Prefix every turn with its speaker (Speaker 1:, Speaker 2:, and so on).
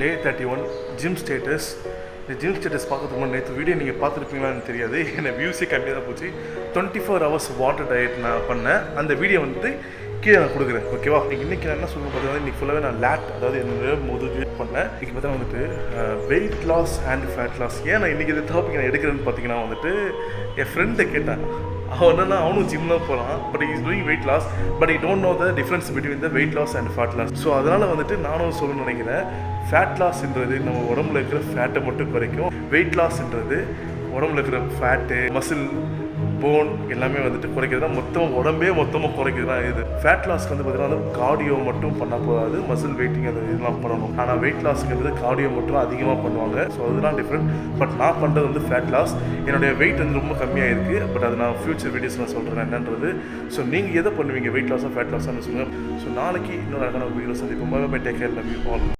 Speaker 1: Day thirty one gym status இந்த gym status பார்க்கறதுக்கு முன்னாடி நேற்று வீடியோ நீங்கள் பார்த்துருப்பீங்களான்னு தெரியாது. என்னை வியூஸே கம்மியாக தான் போச்சு. Twenty four hours water diet நான் பண்ணேன். அந்த வீடியோ வந்து கீழே நான் கொடுக்குறேன். ஓகேவா இன்றைக்கி நான் என்ன சொல்ல பார்த்தீங்கன்னா இன்றைக்கி ஃபுல்லாகவே நான் லேட் அதாவது என்னோட முதுகு பண்ணேன். இன்றைக்கி பார்த்தா வந்துட்டு weight loss and fat loss ஏன் நான் இன்றைக்கி இந்த டாபிக் நான் எடுக்கிறேன்னு பார்த்தீங்கன்னா வந்துட்டு என் ஃப்ரெண்டை கேட்டேன். அவன் என்னன்னா அவனும் ஜிம் தான் போகிறான் but is doing weight loss but I don't know the difference between the weight loss and fat loss so அதனால் வந்துட்டு நானும் சொல்ல நினைக்கிறேன் ஃபேட் லாஸ்ன்றது நம்ம உடம்புல இருக்கிற ஃபேட்டை மட்டும் குறைக்கும். வெயிட் லாஸ்ன்றது உடம்புல இருக்கிற ஃபேட்டு மசில் போன் எல்லாமே வந்துட்டு குறைக்கிறது தான் உடம்பே மொத்தமாக குறைக்கிறது தான் இது ஃபேட் லாஸ்க்கு வந்து பார்த்தீங்கன்னா வந்து கார்டியோ மட்டும் பண்ணால் போகாது மசில் வெயிட்டிங் அந்த இதெல்லாம் பண்ணணும். ஆனால் வெயிட் லாஸ்க்குன்றது கார்டியோ மட்டும் அதிகமாக பண்ணுவாங்க. ஸோ அதெல்லாம் டிஃப்ரெண்ட் பட் நான் பண்ணுறது வந்து ஃபேட் லாஸ் என்னுடைய வெயிட் வந்து ரொம்ப கம்மியாக இருக்குது பட் அது நான் ஃபியூச்சர் வீடியோஸ் நான் சொல்கிறேன் என்னன்றது. ஸோ நீங்கள் எதை பண்ணுவீங்க? வெயிட் லாஸாக ஃபேட் லாஸான்னு சொல்லுங்கள் ஸோ நாளைக்கு இன்னொரு அழகான வீடியோ சந்திப்போம். Bye take care love you all